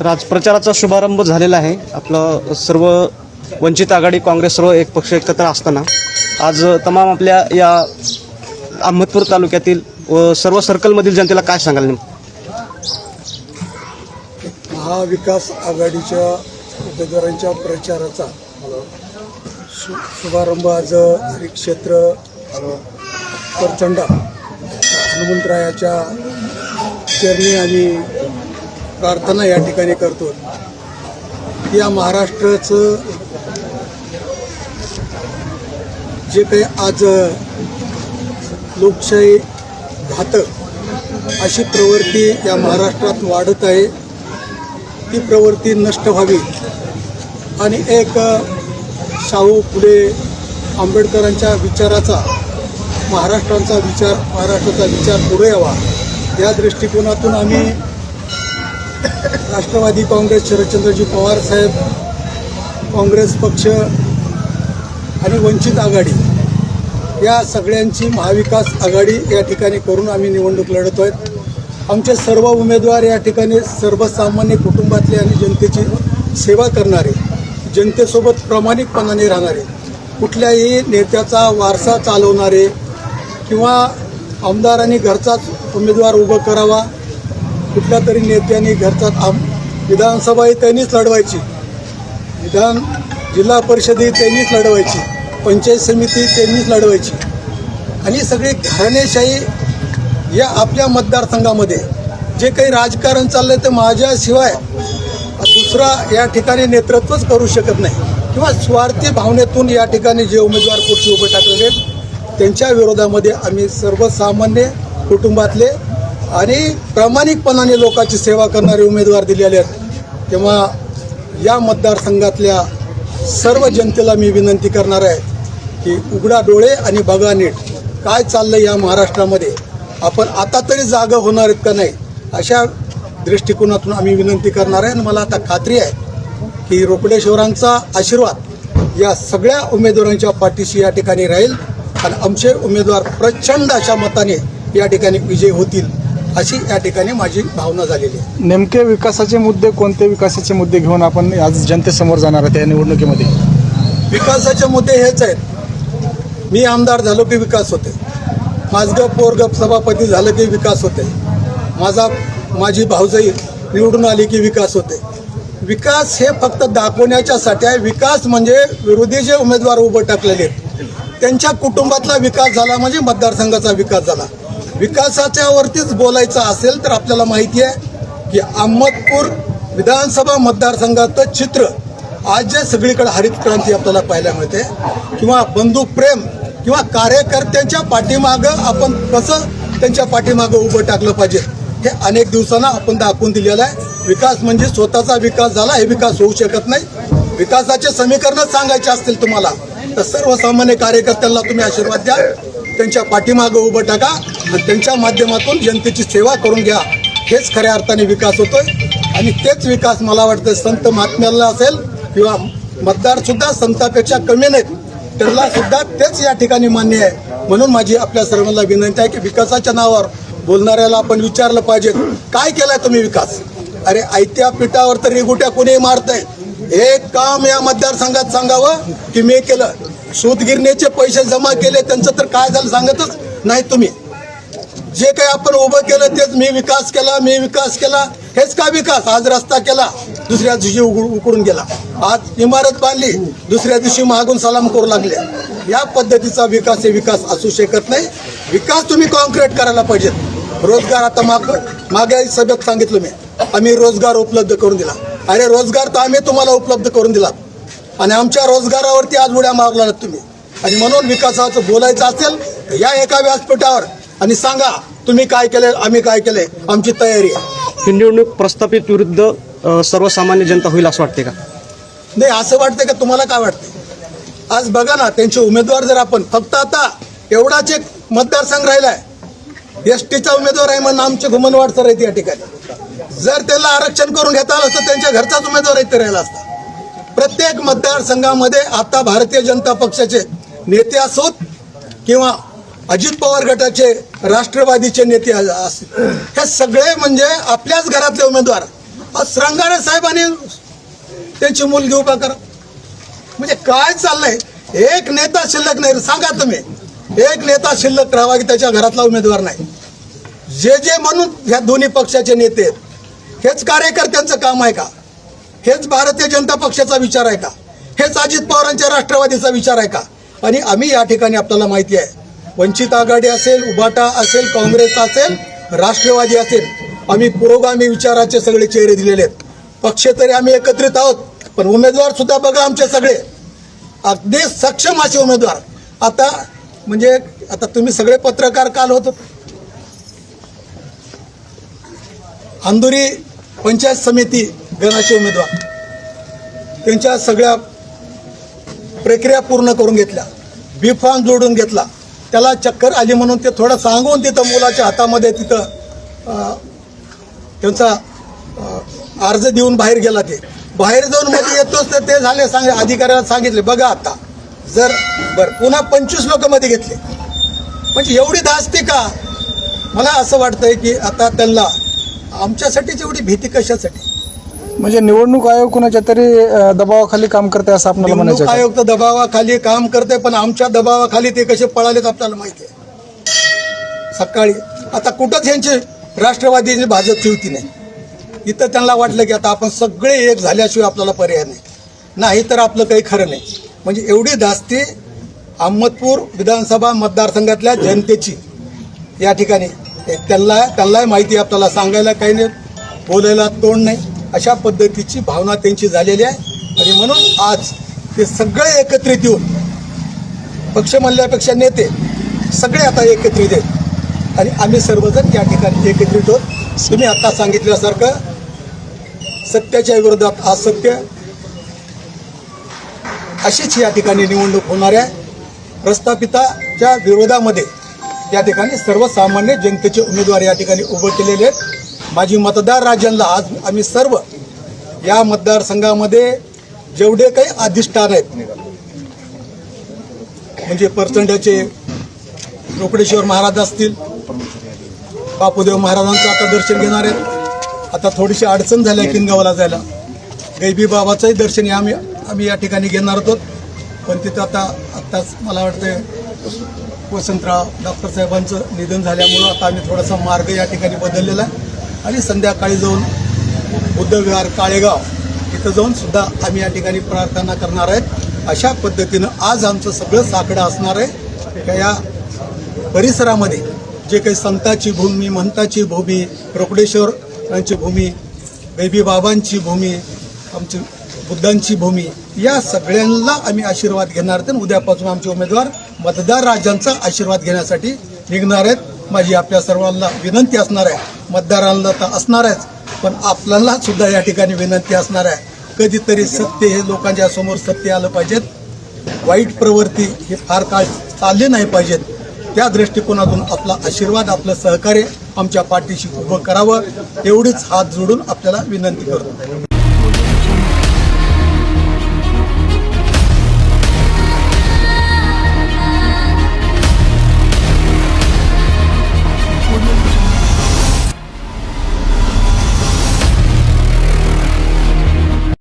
तर आज प्रचाराचा शुभारंभ झालेला आहे. आपलं सर्व वंचित आघाडी काँग्रेस सर्व एक पक्ष एकत्र असताना आज तमाम आपल्या या अहमदपूर तालुक्यातील व सर्व सर्कलमधील जनतेला काय सांगाल नेमकं? महाविकास आघाडीच्या उमेदवारांच्या प्रचाराचा शु शुभारंभ आज श्री क्षेत्र प्रचंड. हनुमंतरायाच्या चरणी आणि प्रार्थना या ठिकाणी करतो. या महाराष्ट्राचं जे काही आज लोकशाही घातक अशी प्रवृत्ती या महाराष्ट्रात वाढत आहे ती प्रवृत्ती नष्ट व्हावी. आणि एक शाहू फुले आंबेडकरांच्या विचाराचा महाराष्ट्रांचा विचार महाराष्ट्राचा विचार पुढे यावा या दृष्टिकोनातून आम्ही राष्ट्रवादी काँग्रेस शरदचंद्रजी पवार साहेब काँग्रेस पक्ष आणि वंचित आघाडी. या सगळ्यांची महाविकास आघाडी या ठिकाणी करून आम्ही निवडणूक लढत आहे आमचे सर्व उमेदवार या ठिकाणी सर्वसामान्य कुटुंबातले आणि जनतेची सेवा करणारे जनतेसोबत प्रामाणिकपणाने राहणारे कुठल्याही नेत्याचा वारसा चालवणारे किंवा आमदारांनी घरचाच उमेदवार उभं करावा कुठल्या तरी नेत्यांनी थांब विधानसभा विधानसभाही त्यांनीच लढवायची. विधान जिल्हा परिषदही त्यांनीच लढवायची. पंचायत समिती त्यांनीच लढवायची. आणि सगळी घराणेशाही या आपल्या मतदारसंघामध्ये. जे काही राजकारण चाललं आहे ते माझ्याशिवाय दुसरा या ठिकाणी नेतृत्वच करू शकत नाही. किंवा स्वार्थी भावनेतून या ठिकाणी जे उमेदवार कुठचे उभे टाकलेले आहेत त्यांच्या विरोधामध्ये आम्ही सर्वसामान्य कुटुंबातले आणि प्रामाणिकपणाने लोकांची सेवा करणारे उमेदवार दिलेले आहेत. तेव्हा या मतदारसंघातल्या सर्व जनतेला मी विनंती करणार आहे की उघडा डोळे आणि बघा नीट. काय चाललं या महाराष्ट्रामध्ये? आपण आता तरी जागा होणार आहेत का नाही? अशा दृष्टिकोनातून आम्ही विनंती करणार आहे आणि मला आता खात्री आहे की रोकडेश्वरांचा आशीर्वाद या सगळ्या उमेदवारांच्या पाठीशी या ठिकाणी राहील आणि आमचे उमेदवार प्रचंड अशा मताने या ठिकाणी विजय होतील. अशी या ठिकाणी माझी भावना झालेली आहे. नेमके विकासाचे मुद्दे कोणते? विकासाचे मुद्दे घेऊन आपण आज जनतेसमोर जाणार आहोत या निवडणुकीमध्ये. विकासाचे मुद्दे हेच आहेत. मी आमदार झालो की विकास होते. माझगं पोरगप सभापती झालं की विकास होते. माझा माझी भाऊजाई निवडून आली की विकास होते. विकास हे फक्त दाखवण्याच्यासाठी आहे. विकास म्हणजे विरोधी जे उमेदवार उभं टाकलेले आहेत त्यांच्या कुटुंबातला विकास झाला म्हणजे मतदारसंघाचा विकास झाला. विकासाच्या वरतीच बोलायचं असेल तर आपल्याला माहिती आहे की अहमदपूर विधानसभा मतदारसंघाचं चित्र आज जे सगळीकडे हरित क्रांती आपल्याला पाहायला मिळते किंवा बंधुक प्रेम किंवा कार्यकर्त्यांच्या पाठीमागं आपण कसं त्यांच्या पाठीमागं उभं टाकलं पाहिजे हे अनेक दिवसांना आपण दाखवून दिलेलं आहे. विकास म्हणजे स्वतःचा विकास झाला हे विकास होऊ शकत नाही. विकासाचे समीकरणच सांगायचे असतील तुम्हाला तर सर्वसामान्य कार्यकर्त्यांना तुम्ही आशीर्वाद द्या. त्यांच्या पाठीमागं उभं टाका आणि त्यांच्या माध्यमातून जनतेची सेवा करून घ्या. हेच खऱ्या अर्थाने विकास होतोय. आणि तेच विकास मला वाटतं संत महात्म्याला असेल किंवा मतदार सुद्धा संतापेक्षा कमी नाहीत. त्यांना सुद्धा तेच या ठिकाणी मान्य आहे. म्हणून माझी आपल्या सर्वांना विनंती आहे की विकासाच्या नावावर बोलणाऱ्याला आपण विचारलं पाहिजे काय केलाय तुम्ही विकास? अरे आयत्या पिठावर तर रेगुट्या कोणी मारतंय. एक काम या मतदारसंघात सांगावं की मी केलं. सूतगिरणीचे पैसे जमा केले त्यांचं तर काय झालं सांगतच नाही तुम्ही. जे काही आपण उभं केलं तेच मी विकास केला मी विकास केला हेच का विकास? आज रस्ता केला दुसऱ्या दिवशी उकडून गेला. आज इमारत बांधली दुसऱ्या दिवशी मागून सलाम करू लागले. या पद्धतीचा विकास हे विकास असू शकत नाही. विकास तुम्ही कॉन्क्रीट करायला पाहिजेत. रोजगार आता माग मागे सभेत सांगितलं मी. आम्ही रोजगार उपलब्ध करून दिला. अरे रोजगार तर आम्ही तुम्हाला उपलब्ध करून दिला. आणि आमच्या रोजगारावरती आज उड्या मारला तुम्ही. आणि म्हणून विकासाचं बोलायचं असेल या एका व्यासपीठावर. आणि सांगा तुम्ही काय केले आम्ही काय केले आमची तयारी आहे. ही निवडणूक प्रस्थापित विरुद्ध सर्वसामान्य जनता होईल असं वाटते का? नाही असं वाटतंय का? तुम्हाला काय वाटतंय? आज बघा ना त्यांचे उमेदवार जर आपण फक्त आता एवढाच एक मतदारसंघ राहिलाय. एस टीचा उमेदवार आहे म्हणून आमचे घुमनवाड सर आहेत या ठिकाणी. जर त्याला आरक्षण करून घेता आलं असतं त्यांच्या घरचाच उमेदवार इथे राहिला असता. प्रत्येक मतदारसंघामध्ये आता भारतीय जनता पक्षाचे नेते असोत किंवा अजित पवार गटाचे राष्ट्रवादीचे नेते असतील. हे सगळे म्हणजे आपल्याच घरातले उमेदवार. श्रंगारे साहेबांनी त्यांची मुलगी उभा करा. म्हणजे काय चाललंय? एक नेता शिल्लक नाही. सांगा तुम्ही. एक नेता शिल्लक राहावा की त्याच्या घरातला उमेदवार नाही? जे जे म्हणून ह्या दोन्ही पक्षाचे नेते आहेत. हेच कार्यकर्त्यांचं काम आहे का? हेच भारतीय जनता पक्षाचा विचार आहे का? हेच अजित पवारांच्या राष्ट्रवादीचा विचार आहे का? आणि आम्ही या ठिकाणी आपल्याला माहिती आहे वंचित आघाडी असेल उभाटा असेल काँग्रेस असेल राष्ट्रवादी असेल आम्ही पुरोगामी विचाराचे सगळे चेहरे दिलेले आहेत. पक्ष तरी आम्ही एकत्रित आहोत पण उमेदवार सुद्धा बघा आमचे सगळे. अगदी सक्षम असे उमेदवार. आता म्हणजे आता तुम्ही सगळे पत्रकार काल होत. अंधुरी पंचायत समिती गणाचे उमेदवार. त्यांच्या सगळ्या प्रक्रिया पूर्ण करून घेतल्या. बी फॉर्म जोडून घेतला. त्याला चक्कर आली म्हणून ते थोडं सांगून तिथं मुलाच्या हातामध्ये तिथं त्यांचा अर्ज देऊन बाहेर गेला ते. बाहेर जाऊन मध्ये येतोच तर ते झाले सांग अधिकाऱ्याला सांगितले बघा आता जर बरं पुन्हा पंचवीस लोक मध्ये घेतले. म्हणजे एवढी धास्ती का? मला असं वाटतंय की आता त्यांना आमच्यासाठीच एवढी भीती कशासाठी? म्हणजे निवडणूक आयोग कुणाच्या तरी अ, दबावाखाली काम करते असं आपल्याला निवडणूक म्हणायचं आहे. आयोग तर दबावाखाली काम करते पण आमच्या दबावाखाली ते कसे पळालेत आपल्याला माहिती आहे. सकाळी. आता कुठंच यांची राष्ट्रवादीची भाजपची युती नाही. इथं त्यांना वाटलं की आता आपण सगळे एक झाल्याशिवाय आपल्याला पर्याय नाही. नाही तर आपलं काही खरं नाही. म्हणजे एवढी धास्ती अहमदपूर विधानसभा मतदारसंघातल्या जनतेची. या ठिकाणी. त्यांना त्यांनाही माहिती आहे आपल्याला सांगायला काही नाही. बोलायला तोंड नाही. अशा पद्धतीची भावना त्यांची झालेली आहे. आणि म्हणून आज ते सगळे एकत्रित येऊन पक्ष म्हणल्यापेक्षा नेते सगळे आता एकत्रित आहेत. आणि आम्ही सर्वजण या ठिकाणी एकत्रित होत तुम्ही आता सांगितल्यासारखं सत्याच्या विरोधात असत्य अशीच या ठिकाणी निवडणूक होणार आहे. प्रस्थापिताच्या विरोधामध्ये या ठिकाणी सर्वसामान्य जनतेचे उमेदवार या ठिकाणी उभे केलेले आहेत. माझी मतदार राजांना आज आम्ही सर्व या मतदारसंघामध्ये जेवढे काही अधिष्ठान आहेत म्हणजे परचंड्याचे रोकडेश्वर महाराज असतील बापूदेव महाराजांचं आता दर्शन घेणार आहेत. आता थोडीशी अडचण झाली आहे किनगावला जायला. गैबी बाबाचंही दर्शन आम्ही आम्ही या ठिकाणी घेणार आहोत पण तिथं आता आत्ताच मला वाटतं वसंतराव डॉक्टर साहेबांचं निधन झाल्यामुळं आता आम्ही थोडासा मार्ग या ठिकाणी बदललेला आहे. आणि संध्याकाळी जाऊन बुद्धविहार काळेगाव इथं जाऊन सुद्धा आम्ही या ठिकाणी प्रार्थना करणार आहेत. अशा पद्धतीनं आज आमचं सगळं साकडं असणार आहे. का या परिसरामध्ये जे काही संताची भूमी महंताची भूमी रोकडेश्वरांची भूमी बेबी बाबांची भूमी आमची बुद्धांची भूमी या सगळ्यांना आम्ही आशीर्वाद घेणार आहेत आणि उद्यापासून आमचे उमेदवार मतदार राजांचा आशीर्वाद घेण्यासाठी निघणार आहेत. माझी आपल्या सर्वांना विनंती असणार आहे. मतदारांना तर असणार आहेच पण आपल्याला सुद्धा या ठिकाणी विनंती असणार आहे. कधीतरी सत्य हे लोकांच्या समोर सत्य आलं पाहिजेत. वाईट प्रवृत्ती हे फार काळ चालले नाही पाहिजेत. त्या दृष्टिकोनातून आपला आशीर्वाद आपलं सहकार्य आमच्या पाठीशी उभं करावं. एवढीच हात जोडून आपल्याला विनंती करतो.